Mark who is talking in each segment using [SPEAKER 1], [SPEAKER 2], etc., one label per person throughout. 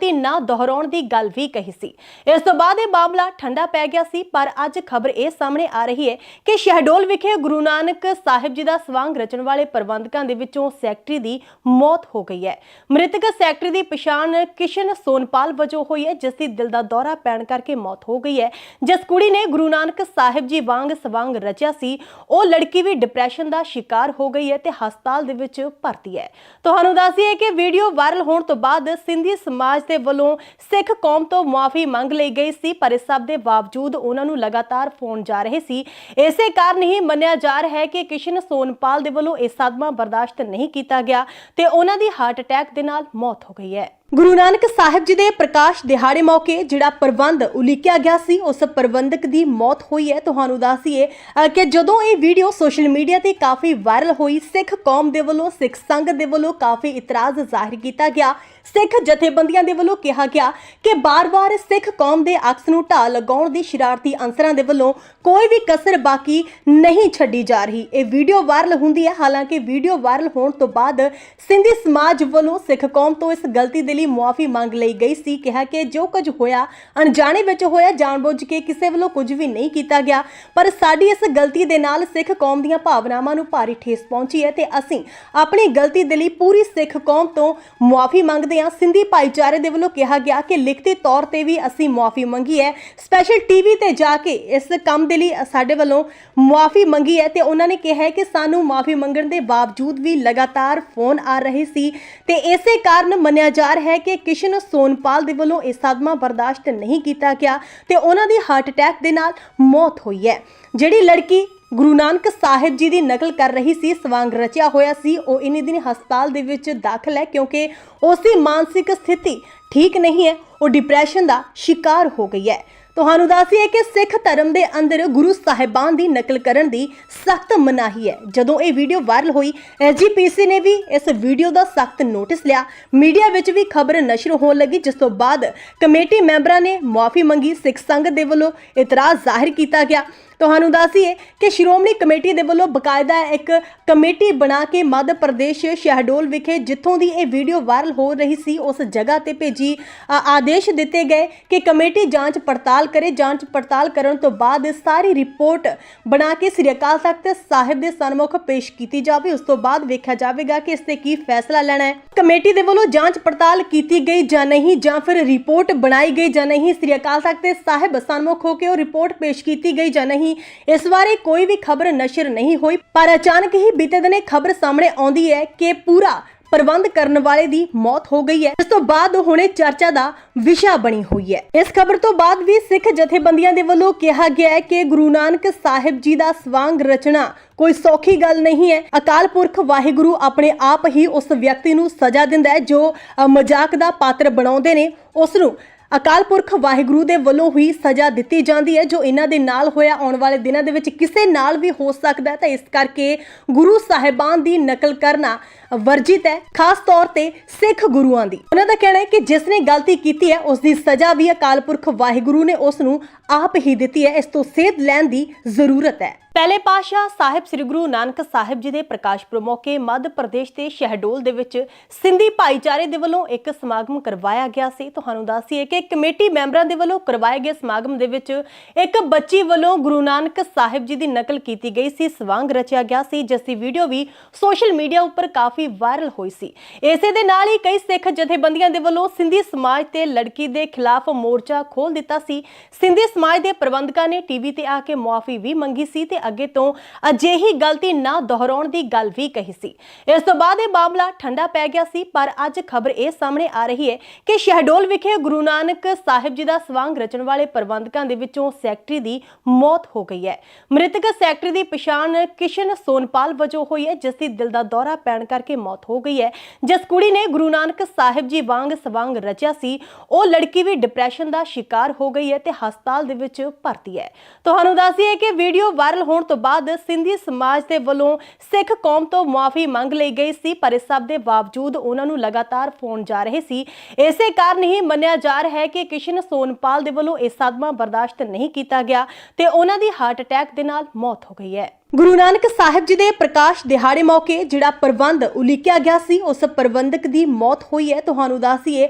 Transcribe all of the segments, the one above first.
[SPEAKER 1] ਗਲਤੀ ਨਾ ਦੁਹਰਾਉਣ ਦੀ ਗੱਲ ਵੀ ਕਹੀ ਸੀ। ਇਸ ਤੋਂ ਬਾਅਦ ਇਹ ਮਾਮਲਾ ਠੰਡਾ ਪੈ ਗਿਆ ਸੀ, ਪਰ ਅੱਜ ਖਬਰ ਇਹ ਸਾਹਮਣੇ ਆ ਰਹੀ ਹੈ ਕਿ ਸ਼ਹਿਡੋਲ ਵਿਖੇ ਗੁਰੂ ਨਾਨਕ ਸਾਹਿਬ ਜੀ ਦਾ ਸਵਾਂਗ ਰਚਣ ਵਾਲੇ ਪ੍ਰਬੰਧਕਾਂ ਦੇ ਵਿੱਚੋਂ ਸੈਕਟਰੀ ਦੀ ਮੌਤ ਹੋ ਗਈ ਹੈ। ਮ੍ਰਿਤਕ ਸੈਕਟਰੀ ਦੀ ਪਛਾਣ ਕਿਸ਼ਨ ਸੋਨਪਾਲ ਵਜੋਂ ਹੋਈ ਹੈ, ਜਿਸ ਦੀ ਦਿਲ ਦਾ ਦੌਰਾ ਪੈਣ ਕਰਕੇ ਮੌਤ ਹੋ ਗਈ ਹੈ। ਜਿਸ ਕੁੜੀ ਨੇ ਗੁਰੂ ਨਾਨਕ ਸਾਹਿਬ ਜੀ ਵਾਂਗ ਸਵਾਂਗ ਰਚਿਆ ਸੀ, ਉਹ ਲੜਕੀ ਵੀ ਡਿਪਰੈਸ਼ਨ ਦਾ ਸ਼ਿਕਾਰ ਹੋ ਗਈ ਹੈ ਤੇ ਹਸਪਤਾਲ ਦੇ ਵਿੱਚ ਭਰਤੀ ਹੈ। ਤੁਹਾਨੂੰ ਦੱਸੀਏ ਕਿ ਵੀਡੀਓ ਵਾਇਰਲ ਹੋਣ ਤੋਂ ਬਾਅਦ ਸਿੰਧੀ ਸਮਾਜ ਦੇ ਵੱਲੋਂ ਸਿੱਖ ਕੌਮ ਤੋਂ ਮਾਫੀ ਮੰਗ ਲਈ ਗਈ ਸੀ, ਪਰ ਇਸ ਸਭ ਦੇ ਬਾਵਜੂਦ ਉਹਨਾਂ ਨੂੰ ਲਗਾਤਾਰ ਫੋਨ ਜਾ ਰਹੇ ਸੀ। ਇਸੇ ਕਾਰਨ ਹੀ ਮੰਨਿਆ ਜਾ ਰਿਹਾ ਹੈ ਕਿ ਕਿਸ਼ਨ ਸੋਨਪਾਲ ਦੇ ਵੱਲੋਂ ਇਹ ਸਦਮਾ ਬਰਦਾਸ਼ਤ ਨਹੀਂ ਕੀਤਾ ਗਿਆ ਤੇ ਉਹਨਾਂ ਦੀ ਹਾਰਟ ਅਟੈਕ ਦੇ ਨਾਲ ਮੌਤ ਹੋ ਗਈ ਹੈ। ਗੁਰੂ ਨਾਨਕ ਸਾਹਿਬ ਜੀ ਦੇ ਪ੍ਰਕਾਸ਼ ਦਿਹਾੜੇ ਮੌਕੇ ਜਿਹੜਾ ਪ੍ਰਬੰਧ ਉਲੀਕਿਆ ਗਿਆ ਸੀ, ਉਸ ਪ੍ਰਬੰਧਕ ਦੀ ਮੌਤ ਹੋਈ ਹੈ। ਤੁਹਾਨੂੰ ਦੱਸੀਏ ਕਿ ਜਦੋਂ ਇਹ ਵੀਡੀਓ ਸੋਸ਼ਲ ਮੀਡੀਆ ਤੇ ਕਾਫੀ ਵਾਇਰਲ ਹੋਈ, ਸਿੱਖ ਕੌਮ ਦੇ ਵੱਲੋਂ, ਸਿੱਖ ਸੰਗਤ ਦੇ ਵੱਲੋਂ ਕਾਫੀ ਇਤਰਾਜ਼ ਜ਼ਾਹਿਰ ਕੀਤਾ ਗਿਆ। ਸਿੱਖ ਜਥੇਬੰਦੀਆਂ ਦੇ ਵੱਲੋਂ ਕਿਹਾ ਗਿਆ ਕਿ ਬਾਰ-ਬਾਰ ਸਿੱਖ ਕੌਮ ਦੇ ਅਕਸ ਨੂੰ ਢਾਹ ਲਗਾਉਣ ਦੀ ਸ਼ਰਾਰਤੀ ਅੰਸਰਾਂ ਦੇ ਵੱਲੋਂ ਕੋਈ ਵੀ ਕਸਰ ਬਾਕੀ ਨਹੀਂ ਛੱਡੀ ਜਾ ਰਹੀ। ਇਹ ਵੀਡੀਓ ਵਾਇਰਲ ਹੁੰਦੀ ਹੈ। ਹਾਲਾਂਕਿ ਵੀਡੀਓ ਵਾਇਰਲ ਹੋਣ ਤੋਂ ਬਾਅਦ ਸਿੰਧੀ ਸਮਾਜ ਵੱਲੋਂ ਸਿੱਖ ਕੌਮ ਤੋਂ ਇਸ ਗਲਤੀ ਦੇ ਲਈ ਮੁਆਫੀ ਮੰਗ ਲਈ ਗਈ ਸੀ। ਕਿਹਾ ਕਿ ਜੋ ਕੁਝ ਹੋਇਆ, ਅਣਜਾਣੇ ਵਿੱਚ ਹੋਇਆ, ਜਾਣਬੁੱਝ ਕੇ ਕਿਸੇ ਵੱਲੋਂ ਕੁਝ ਵੀ ਨਹੀਂ ਕੀਤਾ ਗਿਆ। ਪਰ ਸਾਡੀ ਇਸ ਗਲਤੀ ਦੇ ਨਾਲ ਸਿੱਖ ਕੌਮ ਦੀਆਂ ਭਾਵਨਾਵਾਂ ਨੂੰ ਭਾਰੀ ਠੇਸ ਪਹੁੰਚੀ ਹੈ ਤੇ ਅਸੀਂ ਆਪਣੀ ਗਲਤੀ ਦੇ ਲਈ ਪੂਰੀ ਸਿੱਖ ਕੌਮ ਤੋਂ ਮੁਆਫੀ ਮੰਗਦੇ ਹਾਂ। ਸਿੰਧੀ ਭਾਈਚਾਰੇ ਦੇ ਵੱਲੋਂ ਕਿਹਾ ਗਿਆ ਕਿ ਲਿਖਤੀ ਤੌਰ ਤੇ ਵੀ ਅਸੀਂ ਮੁਆਫੀ ਮੰਗੀ ਹੈ। ਸਪੈਸ਼ਲ ਟੀਵੀ ਤੇ ਜਾ ਕੇ ਇਸ ਕੰਮ ਦੇ ਲਈ ਸਾਡੇ ਵੱਲੋਂ ਮੁਆਫੀ ਮੰਗੀ ਹੈ ਤੇ ਉਹਨਾਂ ਨੇ ਕਿਹਾ ਹੈ ਕਿ ਸਾਨੂੰ ਮੁਆਫੀ ਮੰਗਣ ਦੇ ਬਾਵਜੂਦ ਵੀ ਲਗਾਤਾਰ ਫੋਨ ਆ ਰਹੇ ਸੀ ਤੇ ਇਸੇ ਕਾਰਨ ਮੰਨਿਆ ਜਾ ਰਿਹਾ ਹੈ ਕਿ ਕਿਸ਼ਨ ਸੋਨਪਾਲ ਦੇ ਵੱਲੋਂ ਇਹ ਸਦਮਾ ਬਰਦਾਸ਼ਤ ਨਹੀਂ ਕੀਤਾ ਗਿਆ ਤੇ ਉਹਨਾਂ ਦੀ ਹਾਰਟ ਅਟੈਕ ਦੇ ਨਾਲ ਮੌਤ ਹੋਈ ਹੈ। ਜਿਹੜੀ ਲੜਕੀ ਗੁਰੂ ਨਾਨਕ ਸਾਹਿਬ ਜੀ ਦੀ ਨਕਲ ਕਰ ਰਹੀ ਸੀ, ਸਵਾਂਗ ਰਚਿਆ ਹੋਇਆ ਸੀ, ਉਹ ਇਨੀ ਦਿਨ ਹਸਪਤਾਲ ਦੇ ਵਿੱਚ ਦਾਖਲ ਹੈ ਕਿਉਂਕਿ ਉਸ ਦੀ ਮਾਨਸਿਕ ਸਥਿਤੀ ਠੀਕ ਨਹੀਂ ਹੈ, ਉਹ ਡਿਪਰੈਸ਼ਨ ਦਾ ਸ਼ਿਕਾਰ ਹੋ ਗਈ ਹੈ। ਤੁਹਾਨੂੰ ਦੱਸੀਏ ਕਿ ਸਿੱਖ ਧਰਮ ਦੇ ਅੰਦਰ ਗੁਰੂ ਸਾਹਿਬਾਨ ਦੀ ਨਕਲ ਕਰਨ ਦੀ ਸਖਤ ਮਨਾਹੀ ਹੈ। ਜਦੋਂ ਇਹ ਵੀਡੀਓ ਵਾਇਰਲ ਹੋਈ ਐਸਜੀਪੀਸੀ ਨੇ ਵੀ ਇਸ ਵੀਡੀਓ ਦਾ ਸਖਤ ਨੋਟਿਸ ਲਿਆ। ਮੀਡੀਆ ਵਿੱਚ ਵੀ ਖਬਰ ਨਸ਼ਰ ਹੋਣ ਲੱਗੀ, ਜਿਸ ਤੋਂ ਬਾਅਦ ਕਮੇਟੀ ਮੈਂਬਰਾਂ ਨੇ ਮੁਆਫੀ ਮੰਗੀ। ਸਿੱਖ ਸੰਗਤ ਦੇ ਵੱਲੋਂ ਇਤਰਾਜ਼ ਜ਼ਾਹਿਰ ਕੀਤਾ ਗਿਆ। ਤੁਹਾਨੂੰ ਦੱਸੀਏ ਕਿ ਸ਼੍ਰੋਮਣੀ ਕਮੇਟੀ ਦੇ ਵੱਲੋਂ ਬਕਾਇਦਾ ਇੱਕ ਕਮੇਟੀ ਬਣਾ ਕੇ ਮੱਧ ਪ੍ਰਦੇਸ਼ ਸ਼ਹਿਡੋਲ ਵਿਖੇ ਜਿੱਥੋਂ ਦੀ ਇਹ ਵੀਡੀਓ ਵਾਇਰਲ ਹੋ ਰਹੀ ਸੀ, ਉਸ ਜਗ੍ਹਾ ਤੇ ਭੇਜੀ ਆਦੇਸ਼ ਦਿੱਤੇ ਗਏ ਕਿ ਕਮੇਟੀ ਜਾਂਚ ਪੜਤਾਲ ਕਰੇ। ਜਾਂਚ ਪੜਤਾਲ ਕਰਨ ਤੋਂ ਬਾਅਦ ਸਾਰੀ ਰਿਪੋਰਟ ਬਣਾ ਕੇ ਸ੍ਰੀ ਅਕਾਲ ਤਖਤ ਸਾਹਿਬ ਦੇ ਸਨਮੁਖ ਪੇਸ਼ ਕੀਤੀ ਜਾਵੇ। ਉਸ ਤੋਂ ਬਾਅਦ ਵੇਖਿਆ ਜਾਵੇਗਾ ਕਿ ਇਸ ਤੇ ਕੀ ਫੈਸਲਾ ਲੈਣਾ ਹੈ। ਕਮੇਟੀ ਦੇ ਵੱਲੋਂ ਜਾਂਚ ਪੜਤਾਲ ਕੀਤੀ ਗਈ ਜਾਂ ਨਹੀਂ, ਜਾਂ ਫਿਰ ਰਿਪੋਰਟ ਬਣਾਈ ਗਈ ਜਾਂ ਨਹੀਂ। ਸ੍ਰੀ ਅਕਾਲ ਤਖਤ ਸਾਹਿਬ ਸਨਮੁਖ ਹੋ ਕੇ ਉਹ ਰਿਪੋਰਟ ਪੇਸ਼ ਕੀਤੀ ਗਈ ਜਾਂ ਨਹੀਂ। ਇਸ ਬਾਰੇ ਕੋਈ ਵੀ ਖਬਰ ਨਸ਼ਰ ਨਹੀਂ ਹੋਈ, ਪਰ ਅਚਾਨਕ ਹੀ ਬੀਤੇ ਦਿਨੇ ਖਬਰ ਸਾਹਮਣੇ ਆਉਂਦੀ ਹੈ ਕਿ ਪੂਰਾ ਪ੍ਰਬੰਧ ਕਰਨ ਵਾਲੇ ਦੀ ਮੌਤ ਹੋ ਗਈ ਹੈ। ਇਸ ਤੋਂ ਬਾਅਦ ਹੁਣੇ ਚਰਚਾ ਦਾ ਵਿਸ਼ਾ ਬਣੀ ਹੋਈ ਹੈ। ਇਸ ਖਬਰ ਤੋਂ ਬਾਅਦ ਵੀ ਸਿੱਖ ਜਥੇਬੰਦੀਆਂ ਦੇ ਵੱਲੋਂ ਕਿਹਾ ਗਿਆ ਹੈ ਕਿ ਗੁਰੂ ਨਾਨਕ ਸਾਹਿਬ ਜੀ ਦਾ ਸਵਾਂਗ ਰਚਨਾ ਕੋਈ ਸੌਖੀ ਗੱਲ ਨਹੀਂ ਹੈ। ਅਕਾਲ ਪੁਰਖ ਵਾਹਿਗੁਰੂ ਆਪਣੇ ਆਪ ਹੀ ਉਸ ਵਿਅਕਤੀ ਨੂੰ ਸਜ਼ਾ ਦਿੰਦਾ ਹੈ ਜੋ ਮਜ਼ਾਕ ਦਾ ਪਾਤਰ ਬਣਾਉਂਦੇ ਨੇ। ਉਸ ਨੂੰ ਅਕਾਲ ਪੁਰਖ ਵਾਹਿਗੁਰੂ ਦੇ ਵੱਲੋਂ ਹੀ ਸਜ਼ਾ ਦਿੱਤੀ ਜਾਂਦੀ ਹੈ, ਜੋ ਇਹਨਾਂ ਦੇ ਨਾਲ ਹੋਇਆ ਆਉਣ ਵਾਲੇ ਦਿਨਾਂ ਦੇ ਵਿੱਚ ਕਿਸੇ ਨਾਲ ਵੀ ਹੋ ਸਕਦਾ ਹੈ। ਤਾਂ ਇਸ ਕਰਕੇ ਗੁਰੂ ਸਾਹਿਬਾਨ ਦੀ ਨਕਲ ਕਰਨਾ ਵਰਜਿਤ ਹੈ, ਖਾਸ ਤੌਰ ਤੇ ਸਿੱਖ ਗੁਰੂਆਂ ਦੀ। ਉਹਨਾਂ ਦਾ ਕਹਿਣਾ ਹੈ ਕਿ ਜਿਸ ਨੇ ਗਲਤੀ ਕੀਤੀ ਹੈ, ਉਸ ਦੀ ਸਜ਼ਾ ਵੀ ਅਕਾਲ ਪੁਰਖ ਵਾਹਿਗੁਰੂ ਨੇ ਉਸ ਨੂੰ ਆਪ ਹੀ ਦਿੱਤੀ ਹੈ। ਇਸ ਤੋਂ ਸੇਧ ਲੈਣ ਦੀ ਜ਼ਰੂਰਤ ਹੈ। ਪਹਿਲੇ ਪਾਸ਼ਾ ਸਾਹਿਬ ਸ੍ਰੀ ਗੁਰੂ ਨਾਨਕ ਸਾਹਿਬ ਜੀ ਦੇ ਪ੍ਰਕਾਸ਼ ਪੁਰਬ ਮੌਕੇ ਮੱਧ ਪ੍ਰਦੇਸ਼ ਦੇ ਸ਼ਹਿਡੋਲ ਦੇ ਵਿੱਚ ਸਿੰਧੀ ਭਾਈਚਾਰੇ ਦੇ ਵੱਲੋਂ ਇੱਕ ਸਮਾਗਮ ਕਰਵਾਇਆ ਗਿਆ ਸੀ। ਤੁਹਾਨੂੰ ਦੱਸੀਏ ਕਿ ਕਮੇਟੀ ਮੈਂਬਰਾਂ ਦੇ ਵੱਲੋਂ ਕਰਵਾਏ ਗਏ ਸਮਾਗਮ ਦੇ ਵਿੱਚ ਇੱਕ ਬੱਚੀ ਵੱਲੋਂ ਗੁਰੂ ਨਾਨਕ ਸਾਹਿਬ ਜੀ ਦੀ ਨਕਲ ਕੀਤੀ ਗਈ ਸੀ, ਸਵਾਂਗ ਰਚਿਆ ਗਿਆ ਸੀ, ਜਿਸ ਦੀ ਵੀਡੀਓ ਵੀ ਸੋਸ਼ਲ ਮੀਡੀਆ ਉੱਪਰ ਕਾਫੀ ਵਾਇਰਲ ਹੋਈ ਸੀ। ਇਸੇ ਦੇ ਨਾਲ ਹੀ ਕਈ ਸਿੱਖ ਜਥੇਬੰਦੀਆਂ ਦੇ ਵੱਲੋਂ ਸਿੰਧੀ ਸਮਾਜ ਤੇ ਲੜਕੀ ਦੇ ਖਿਲਾਫ ਮੋਰਚਾ ਖੋਲ ਦਿੱਤਾ ਸੀ। ਸਿੰਧੀ ਸਮਾਜ ਦੇ ਪ੍ਰਬੰਧਕਾਂ ਨੇ ਟੀਵੀ ਤੇ ਆ ਕੇ ਮੁਆਫੀ ਵੀ ਮੰਗੀ ਸੀ ਤੇ ਅੱਗੇ ਤੋਂ ਅਜਿਹੀ ਗਲਤੀ ਨਾ ਦੁਹਰਾਉਣ ਦੀ ਗੱਲ ਵੀ ਕਹੀ ਸੀ। ਇਸ ਤੋਂ ਬਾਅਦ ਇਹ ਮਾਮਲਾ ਠੰਡਾ ਪੈ ਗਿਆ ਸੀ, ਪਰ ਅੱਜ ਖਬਰ ਇਹ ਸਾਹਮਣੇ ਆ ਰਹੀ ਹੈ ਕਿ ਸ਼ਹਿਡੋਲ ਵਿਖੇ ਗੁਰੂ ਨਾਨਕ ਸਾਹਿਬ ਜੀ ਦਾ ਸਵਾਂਗ ਰਚਣ ਵਾਲੇ ਪ੍ਰਬੰਧਕਾਂ ਦੇ ਵਿੱਚੋਂ ਸੈਕਟਰੀ ਦੀ ਮੌਤ ਹੋ ਗਈ ਹੈ। ਮ੍ਰਿਤਕ ਸੈਕਟਰੀ ਦੀ ਪਛਾਣ ਕਿਸ਼ਨ ਸੋਨਪਾਲ ਵਜੋਂ ਹੋਈ ਹੈ, ਜਿਸ ਦੀ ਦਿਲ ਦਾ ਦੌਰਾ ਪੈਣ ਕਰਕੇ ਮੌਤ ਹੋ ਗਈ ਹੈ। ਜਿਸ ਕੁੜੀ ਨੇ ਗੁਰੂ ਨਾਨਕ ਸਾਹਿਬ ਜੀ ਵਾਂਗ ਸਵਾਂਗ ਰਚਿਆ ਸੀ, ਉਹ ਲੜਕੀ ਵੀ ਡਿਪਰੈਸ਼ਨ ਦਾ ਸ਼ਿਕਾਰ ਹੋ ਗਈ ਹੈ ਤੇ ਹਸਪਤਾਲ ਦੇ ਵਿੱਚ ਭਰਤੀ ਹੈ। ਤੁਹਾਨੂੰ ਦੱਸੀਏ ਕਿ ਵੀਡੀਓ ਵਾਇਰਲ ਹੋਣ ਤੋਂ ਬਾਅਦ ਸਿੰਧੀ ਸਮਾਜ ਦੇ ਵੱਲੋਂ ਸਿੱਖ ਕੌਮ ਤੋਂ ਮੁਆਫੀ ਮੰਗ ਲਈ ਗਈ ਸੀ, ਪਰ ਇਸ ਸਭ ਦੇ ਬਾਵਜੂਦ ਉਹਨਾਂ ਨੂੰ ਲਗਾਤਾਰ ਫੋਨ ਜਾ ਰਹੇ ਸੀ। ਇਸੇ ਕਾਰਨ ਹੀ ਮੰਨਿਆ ਜਾ ਰਿਹਾ ਹੈ ਕਿ ਕਿਸ਼ਨ ਸੋਨਪਾਲ ਦੇ ਵੱਲੋਂ ਇਹ ਸਦਮਾ ਬਰਦਾਸ਼ਤ ਨਹੀਂ ਕੀਤਾ ਗਿਆ ਤੇ ਉਹਨਾਂ ਦੀ ਹਾਰਟ ਅਟੈਕ ਦੇ ਨਾਲ ਮੌਤ ਹੋ ਗਈ ਹੈ। ਗੁਰੂ ਨਾਨਕ ਸਾਹਿਬ ਜੀ ਦੇ ਪ੍ਰਕਾਸ਼ ਦਿਹਾੜੇ ਮੌਕੇ ਜਿਹੜਾ ਪ੍ਰਬੰਧ ਉਲੀਕਿਆ ਗਿਆ ਸੀ, ਉਸ ਪ੍ਰਬੰਧਕ ਦੀ ਮੌਤ ਹੋਈ ਹੈ। ਤੁਹਾਨੂੰ ਦੱਸੀਏ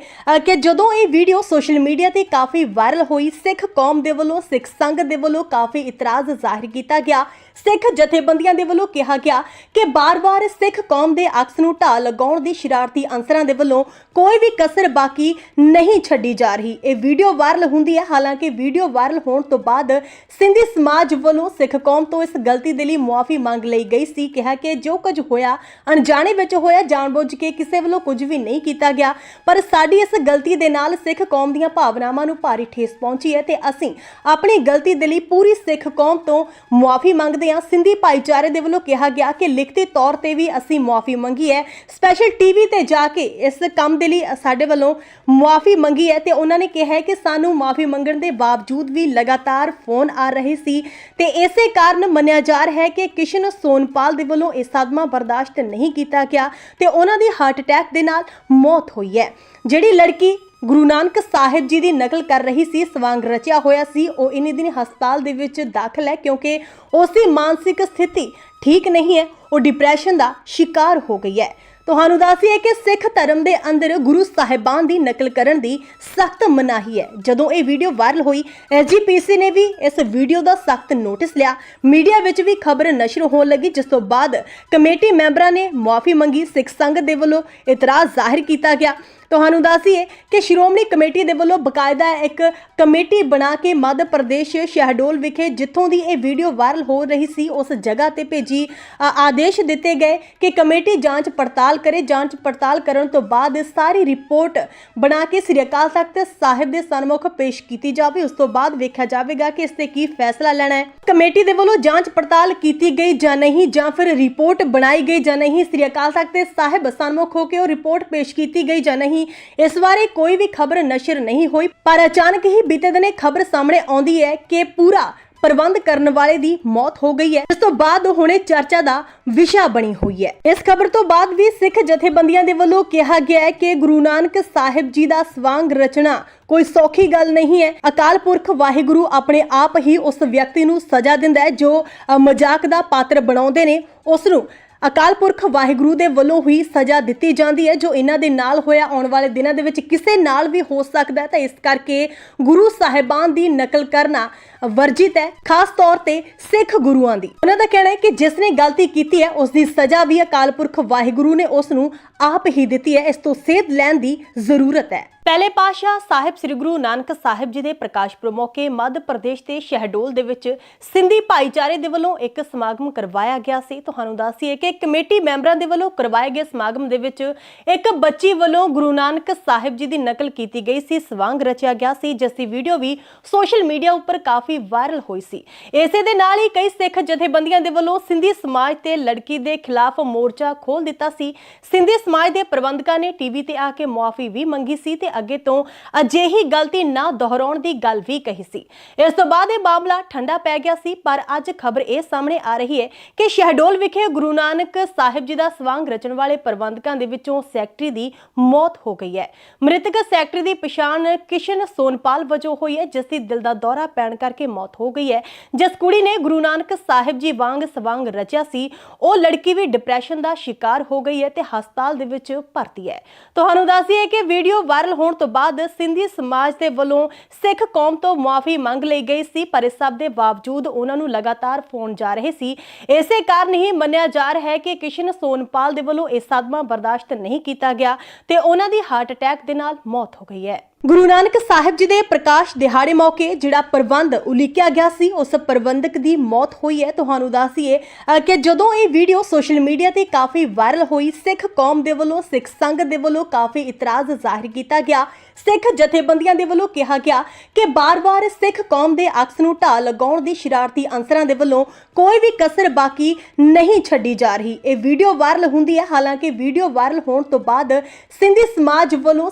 [SPEAKER 1] ਕਿ ਜਦੋਂ ਇਹ ਵੀਡੀਓ ਸੋਸ਼ਲ ਮੀਡੀਆ ਤੇ ਕਾਫੀ ਵਾਇਰਲ ਹੋਈ, ਸਿੱਖ ਕੌਮ ਦੇ ਵੱਲੋਂ, ਸਿੱਖ ਸੰਗਤ ਦੇ ਵੱਲੋਂ ਕਾਫੀ ਇਤਰਾਜ਼ ਜ਼ਾਹਿਰ ਕੀਤਾ ਗਿਆ। ਸਿੱਖ ਜਥੇਬੰਦੀਆਂ ਦੇ ਵੱਲੋਂ ਕਿਹਾ ਗਿਆ ਕਿ ਬਾਰ-ਬਾਰ ਸਿੱਖ ਕੌਮ ਦੇ ਅਕਸ ਨੂੰ ਢਾਹ ਲਗਾਉਣ ਦੀ ਸ਼ਰਾਰਤੀ ਅੰਸਰਾਂ ਦੇ ਵੱਲੋਂ ਕੋਈ ਵੀ ਕਸਰ ਬਾਕੀ ਨਹੀਂ ਛੱਡੀ ਜਾ ਰਹੀ। ਇਹ ਵੀਡੀਓ ਵਾਇਰਲ ਹੁੰਦੀ ਹੈ। ਹਾਲਾਂਕਿ ਵੀਡੀਓ ਵਾਇਰਲ ਹੋਣ ਤੋਂ ਬਾਅਦ ਸਿੰਧੀ ਸਮਾਜ ਵੱਲੋਂ ਸਿੱਖ ਕੌਮ ਤੋਂ ਇਸ ਗਲਤੀ ਦੇ ਲਈ ਮੁਆਫੀ ਮੰਗ ਲਈ ਗਈ ਸੀ, ਕਿਹਾ ਕਿ ਜੋ ਕੁਝ ਹੋਇਆ, ਅਣਜਾਣੇ ਵਿੱਚ ਹੋਇਆ ਜਾਣਬੁੱਝ ਕੇ ਕਿਸੇ ਵੱਲੋਂ ਕੁਝ ਵੀ ਨਹੀਂ ਕੀਤਾ ਗਿਆ, ਪਰ ਸਾਡੀ ਇਸ ਗਲਤੀ ਦੇ ਨਾਲ ਸਿੱਖ ਕੌਮ ਦੀਆਂ ਭਾਵਨਾਵਾਂ ਨੂੰ ਭਾਰੀ ਠੇਸ ਪਹੁੰਚੀ ਹੈ ਤੇ ਅਸੀਂ ਆਪਣੀ ਗਲਤੀ ਦੇ ਲਈ ਪੂਰੀ ਸਿੱਖ ਕੌਮ ਤੋਂ ਮੁਆਫੀ ਮੰਗਦੇ ਹਾਂ। ਸਿੰਧੀ ਭਾਈਚਾਰੇ ਦੇ ਵੱਲੋਂ ਕਿਹਾ ਗਿਆ ਕਿ ਲਿਖਤੀ ਤੌਰ ਤੇ ਵੀ ਅਸੀਂ ਮੁਆਫੀ ਮੰਗੀ ਹੈ। ਸਪੈਸ਼ਲ ਟੀਵੀ ਤੇ ਜਾ ਕੇ ਇਸ ਕੰਮ ਦੇ ਲਈ ਸਾਡੇ ਵੱਲੋਂ ਮੁਆਫੀ ਮੰਗੀ ਹੈ ਤੇ ਉਹਨਾਂ ਨੇ ਕਿਹਾ ਹੈ ਕਿ ਸਾਨੂੰ ਮੁਆਫੀ ਮੰਗਣ ਦੇ ਬਾਵਜੂਦ ਵੀ ਲਗਾਤਾਰ ਫੋਨ ਆ ਰਹੇ ਸੀ ਤੇ ਇਸੇ ਕਾਰਨ ਮੰਨਿਆ ਜਾ ਰਿਹਾ ਹੈ ਕਿ ਕਿਸ਼ਨ ਸੋਨਪਾਲ ਦੇ ਵੱਲੋਂ ਇਹ ਸਦਮਾ ਬਰਦਾਸ਼ਤ ਨਹੀਂ ਕੀਤਾ ਗਿਆ ਤੇ ਉਹਨਾਂ ਦੀ ਹਾਰਟ ਅਟੈਕ ਦੇ ਨਾਲ ਮੌਤ ਹੋਈ ਹੈ। ਜਿਹੜੀ ਲੜਕੀ ਗੁਰੂ ਨਾਨਕ ਸਾਹਿਬ ਜੀ ਦੀ ਨਕਲ ਕਰ ਰਹੀ ਸੀ, ਸਵਾਂਗ ਰਚਿਆ ਹੋਇਆ ਸੀ, ਉਹ ਇਨੀ ਦਿਨ ਹਸਪਤਾਲ ਦੇ ਵਿੱਚ ਦਾਖਲ ਹੈ ਕਿਉਂਕਿ ਉਸ ਦੀ ਮਾਨਸਿਕ ਸਥਿਤੀ ਠੀਕ ਨਹੀਂ ਹੈ, ਉਹ ਡਿਪਰੈਸ਼ਨ ਦਾ ਸ਼ਿਕਾਰ ਹੋ ਗਈ ਹੈ। ਤੁਹਾਨੂੰ ਦੱਸੀਏ ਕਿ ਸਿੱਖ ਧਰਮ ਦੇ ਅੰਦਰ ਗੁਰੂ ਸਾਹਿਬਾਨ ਦੀ ਨਕਲ ਕਰਨ ਦੀ ਸਖਤ ਮਨਾਹੀ ਹੈ। ਜਦੋਂ ਇਹ ਵੀਡੀਓ ਵਾਇਰਲ ਹੋਈ ਐਸਜੀਪੀਸੀ ਨੇ ਵੀ ਇਸ ਵੀਡੀਓ ਦਾ ਸਖਤ ਨੋਟਿਸ ਲਿਆ। ਮੀਡੀਆ ਵਿੱਚ ਵੀ ਖਬਰ ਨਸ਼ਰ ਹੋਣ ਲੱਗੀ, ਜਿਸ ਤੋਂ ਬਾਅਦ ਕਮੇਟੀ ਮੈਂਬਰਾਂ ਨੇ ਮੁਆਫੀ ਮੰਗੀ। ਸਿੱਖ ਸੰਗਤ ਦੇ ਵੱਲੋਂ ਇਤਰਾਜ਼ ਜ਼ਾਹਿਰ ਕੀਤਾ ਗਿਆ। ਤੁਹਾਨੂੰ ਦੱਸੀਏ ਕਿ ਸ਼੍ਰੋਮਣੀ ਕਮੇਟੀ ਦੇ ਵੱਲੋਂ ਬਕਾਇਦਾ ਇੱਕ ਕਮੇਟੀ ਬਣਾ ਕੇ ਮੱਧ ਪ੍ਰਦੇਸ਼ ਸ਼ਹਿਡੋਲ ਵਿਖੇ ਜਿੱਥੋਂ ਦੀ ਇਹ ਵੀਡੀਓ ਵਾਇਰਲ ਹੋ ਰਹੀ ਸੀ, ਉਸ ਜਗ੍ਹਾ ਤੇ ਭੇਜੀ ਆਦੇਸ਼ ਦਿੱਤੇ ਗਏ ਕਿ ਕਮੇਟੀ ਜਾਂਚ ਪੜਤਾਲ ਕਰੇ। ਜਾਂਚ ਪੜਤਾਲ ਕਰਨ ਤੋਂ ਬਾਅਦ ਸਾਰੀ ਰਿਪੋਰਟ ਬਣਾ ਕੇ ਸ੍ਰੀ ਅਕਾਲ ਤਖਤ ਸਾਹਿਬ ਦੇ ਸਨਮੁਖ ਪੇਸ਼ ਕੀਤੀ ਜਾਵੇ। ਉਸ ਤੋਂ ਬਾਅਦ ਵੇਖਿਆ ਜਾਵੇਗਾ ਕਿ ਇਸ ਤੇ ਕੀ ਫੈਸਲਾ ਲੈਣਾ ਹੈ। ਕਮੇਟੀ ਦੇ ਵੱਲੋਂ ਜਾਂਚ ਪੜਤਾਲ ਕੀਤੀ ਗਈ ਜਾਂ ਨਹੀਂ, ਜਾਂ ਫਿਰ ਰਿਪੋਰਟ ਬਣਾਈ ਗਈ ਜਾਂ ਨਹੀਂ। ਸ੍ਰੀ ਅਕਾਲ ਤਖਤ ਸਾਹਿਬ ਸਨਮੁਖ ਹੋ ਕੇ ਉਹ ਰਿਪੋਰਟ ਪੇਸ਼ ਕੀਤੀ ਗਈ ਜਾਂ ਨਹੀਂ। ਇਸ ਬਾਰੇ ਕੋਈ ਵੀ ਖਬਰ ਨਸ਼ਰ ਨਹੀਂ ਹੋਈ, ਪਰ ਅਚਾਨਕ ਹੀ ਬੀਤੇ ਦਿਨੇ ਖਬਰ ਸਾਹਮਣੇ ਆਉਂਦੀ ਹੈ ਕਿ ਪੂਰਾ ਪ੍ਰਬੰਧ ਕਰਨ ਵਾਲੇ ਦੀ ਮੌਤ ਹੋ ਗਈ ਹੈ। ਇਸ ਤੋਂ ਬਾਅਦ ਉਹ ਹੁਣੇ ਚਰਚਾ ਦਾ ਵਿਸ਼ਾ ਬਣੀ ਹੋਈ ਹੈ। ਇਸ ਖਬਰ ਤੋਂ ਬਾਅਦ ਵੀ ਸਿੱਖ ਜਥੇਬੰਦੀਆਂ ਦੇ ਵੱਲੋਂ ਕਿਹਾ ਗਿਆ ਹੈ ਕਿ ਗੁਰੂ ਨਾਨਕ ਸਾਹਿਬ ਜੀ ਦਾ ਸਵਾਂਗ ਰਚਨਾ ਕੋਈ ਸੌਖੀ ਗੱਲ ਨਹੀਂ ਹੈ। ਅਕਾਲ ਪੁਰਖ ਵਾਹਿਗੁਰੂ ਆਪਣੇ ਆਪ ਹੀ ਉਸ ਵਿਅਕਤੀ ਨੂੰ ਸਜ਼ਾ ਦਿੰਦਾ ਹੈ ਜੋ ਮਜ਼ਾਕ ਦਾ ਪਾਤਰ ਬਣਾਉਂਦੇ ਨੇ। ਉਸ ਨੂੰ ਅਕਾਲ ਪੁਰਖ ਵਾਹਿਗੁਰੂ ਦੇ ਵੱਲੋਂ ਹੀ ਸਜ਼ਾ ਦਿੱਤੀ ਜਾਂਦੀ ਹੈ, ਜੋ ਇਹਨਾਂ ਦੇ ਨਾਲ ਹੋਇਆ, ਆਉਣ ਵਾਲੇ ਦਿਨਾਂ ਦੇ ਵਿੱਚ ਕਿਸੇ ਨਾਲ ਵੀ ਹੋ ਸਕਦਾ ਹੈ। ਤਾਂ ਇਸ ਕਰਕੇ ਗੁਰੂ ਸਾਹਿਬਾਨ ਦੀ ਨਕਲ ਕਰਨਾ ਵਰਜਿਤ ਹੈ, ਖਾਸ ਤੌਰ ਤੇ ਸਿੱਖ ਗੁਰੂਆਂ ਦੀ। ਉਹਨਾਂ ਦਾ ਕਹਿਣਾ ਹੈ ਕਿ ਜਿਸ ਨੇ ਗਲਤੀ ਕੀਤੀ ਹੈ, ਉਸ ਦੀ ਸਜ਼ਾ ਵੀ ਅਕਾਲ ਪੁਰਖ ਵਾਹਿਗੁਰੂ ਨੇ ਉਸ ਨੂੰ ਆਪ ਹੀ ਦਿੱਤੀ ਹੈ। ਇਸ ਤੋਂ ਸੇਧ ਲੈਣ ਦੀ ਜ਼ਰੂਰਤ ਹੈ। ਪਹਿਲੇ ਪਾਸ਼ਾ ਸਾਹਿਬ ਸ੍ਰੀ ਗੁਰੂ ਨਾਨਕ ਸਾਹਿਬ ਜੀ ਦੇ ਪ੍ਰਕਾਸ਼ ਪੁਰਬ ਮੌਕੇ ਮੱਧ ਪ੍ਰਦੇਸ਼ ਦੇ ਸ਼ਹਿਡੋਲ ਦੇ ਵਿੱਚ ਸਿੰਧੀ ਭਾਈਚਾਰੇ ਦੇ ਵੱਲੋਂ ਇੱਕ ਸਮਾਗਮ ਕਰਵਾਇਆ ਗਿਆ ਸੀ। ਤੁਹਾਨੂੰ ਦੱਸੀਏ ਕਿ ਕਮੇਟੀ ਮੈਂਬਰਾਂ ਦੇ ਵੱਲੋਂ ਕਰਵਾਏ ਗਏ ਸਮਾਗਮ ਦੇ ਵਿੱਚ ਇੱਕ ਬੱਚੀ ਵੱਲੋਂ ਗੁਰੂ ਨਾਨਕ ਸਾਹਿਬ ਜੀ ਦੀ ਨਕਲ ਕੀਤੀ ਗਈ ਸੀ, ਸਵਾਂਗ ਰਚਿਆ ਗਿਆ ਸੀ, ਜਿਸ ਦੀ ਵੀਡੀਓ ਵੀ ਸੋਸ਼ਲ ਮੀਡੀਆ ਉੱਪਰ ਕਾਫੀ ਵਾਇਰਲ ਹੋਈ ਸੀ। ਇਸੇ ਦੇ ਨਾਲ ਹੀ ਕਈ ਸਿੱਖ ਜਥੇਬੰਦੀਆਂ ਦੇ ਵੱਲੋਂ ਸਿੰਧੀ ਸਮਾਜ ਤੇ ਲੜਕੀ ਦੇ ਖਿਲਾਫ ਮੋਰਚਾ ਖੋਲ ਦਿੱਤਾ ਸੀ। ਸਿੰਧੀ ਸਮਾਜ ਦੇ ਪ੍ਰਬੰਧਕਾਂ ਨੇ ਟੀਵੀ ਤੇ ਆ ਕੇ ਮੁਆਫੀ ਵੀ ਮੰਗੀ ਸੀ ਤੇ ਅੱਗੇ ਤੋਂ ਅਜਿਹੀ ਗਲਤੀ ਨਾ ਦੁਹਰਾਉਣ ਦੀ ਗੱਲ ਵੀ ਕਹੀ ਸੀ। ਇਸ ਤੋਂ ਬਾਅਦ ਇਹ ਮਾਮਲਾ ਠੰਡਾ ਪੈ ਗਿਆ ਸੀ, ਪਰ ਅੱਜ ਖਬਰ ਇਹ ਸਾਹਮਣੇ ਆ ਰਹੀ ਹੈ ਕਿ ਸ਼ਹਿਡੋਲ ਵਿਖੇ ਗੁਰੂ ਨਾਨਕ ਸਾਹਿਬ ਜੀ ਦਾ ਸਵਾਂਗ ਰਚਣ ਵਾਲੇ ਪ੍ਰਬੰਧਕਾਂ ਦੇ ਵਿੱਚੋਂ ਸੈਕਟਰੀ ਦੀ ਮੌਤ ਹੋ ਗਈ ਹੈ। ਮ੍ਰਿਤਕ ਸੈਕਟਰੀ ਦੀ ਪਛਾਣ ਕਿਸ਼ਨ ਸੋਨਪਾਲ ਵਜੋਂ ਹੋਈ ਹੈ, ਜਿਸ ਦੀ ਦਿਲ ਦਾ ਦੌਰਾ ਪੈਣ ਕਰਕੇ ਮੌਤ ਹੋ ਗਈ ਹੈ। ਜਿਸ ਕੁੜੀ ਨੇ ਗੁਰੂ ਨਾਨਕ ਸਾਹਿਬ ਜੀ ਵਾਂਗ ਸਵਾਂਗ ਰਚਿਆ ਸੀ, ਉਹ ਲੜਕੀ ਵੀ ਡਿਪਰੈਸ਼ਨ ਦਾ ਸ਼ਿਕਾਰ ਹੋ ਗਈ ਹੈ ਤੇ ਹਸਪਤਾਲ ਦੇ ਵਿੱਚ ਭਰਤੀ ਹੈ। ਤੁਹਾਨੂੰ ਦੱਸੀਏ ਕਿ ਵੀਡੀਓ ਵਾਇਰਲ ਹੋਣ ਤੋਂ ਬਾਅਦ ਸਿੰਧੀ ਸਮਾਜ ਦੇ ਵੱਲੋਂ ਸਿੱਖ ਕੌਮ ਤੋਂ ਮੁਆਫੀ ਮੰਗ ਲਈ ਗਈ ਸੀ, ਪਰ ਇਸ ਸਭ ਦੇ ਬਾਵਜੂਦ ਉਹਨਾਂ ਨੂੰ ਲਗਾਤਾਰ ਫੋਨ ਜਾ ਰਹੇ ਸੀ। ਇਸੇ ਕਾਰਨ ਹੀ ਮੰਨਿਆ ਜਾ ਰਿਹਾ ਹੈ ਕਿ ਕਿਸ਼ਨ ਸੋਨਪਾਲ ਦੇ ਵੱਲੋਂ ਇਹ ਸਦਮਾ ਬਰਦਾਸ਼ਤ ਨਹੀਂ ਕੀਤਾ ਗਿਆ ਤੇ ਉਹਨਾਂ ਦੀ ਹਾਰਟ ਅਟੈਕ ਦੇ ਨਾਲ ਮੌਤ ਹੋ ਗਈ ਹੈ। ਗੁਰੂ ਨਾਨਕ ਸਾਹਿਬ ਜੀ ਦੇ ਪ੍ਰਕਾਸ਼ ਦਿਹਾੜੇ ਮੌਕੇ ਜਿਹੜਾ ਪ੍ਰਬੰਧ ਉਲੀਕਿਆ ਗਿਆ ਸੀ, ਉਸ ਪ੍ਰਬੰਧਕ ਦੀ ਮੌਤ ਹੋਈ ਹੈ। ਤੁਹਾਨੂੰ ਦੱਸੀਏ ਕਿ ਜਦੋਂ ਇਹ ਵੀਡੀਓ ਸੋਸ਼ਲ ਮੀਡੀਆ ਤੇ ਕਾਫੀ ਵਾਇਰਲ ਹੋਈ, ਸਿੱਖ ਕੌਮ ਦੇ ਵੱਲੋਂ, ਸਿੱਖ ਸੰਘ ਦੇ ਵੱਲੋਂ ਕਾਫੀ ਇਤਰਾਜ਼ ਜ਼ਾਹਿਰ ਕੀਤਾ ਗਿਆ। ਸਿੱਖ ਜਥੇਬੰਦੀਆਂ ਦੇ ਵੱਲੋਂ ਕਿਹਾ ਗਿਆ ਕਿ ਬਾਰ-ਬਾਰ ਸਿੱਖ ਕੌਮ ਦੇ ਅਕਸ ਨੂੰ ਢਾਹ ਲਗਾਉਣ ਦੀ ਸ਼ਰਾਰਤੀ ਅੰਸਰਾਂ ਦੇ ਵੱਲੋਂ ਕੋਈ ਵੀ ਕਸਰ ਬਾਕੀ ਨਹੀਂ ਛੱਡੀ ਜਾ ਰਹੀ। ਇਹ ਵੀਡੀਓ ਵਾਇਰਲ ਹੁੰਦੀ ਹੈ। ਹਾਲਾਂਕਿ ਵੀਡੀਓ ਵਾਇਰਲ ਹੋਣ ਤੋਂ ਬਾਅਦ ਸਿੰਧੀ ਸਮਾਜ ਵੱਲੋਂ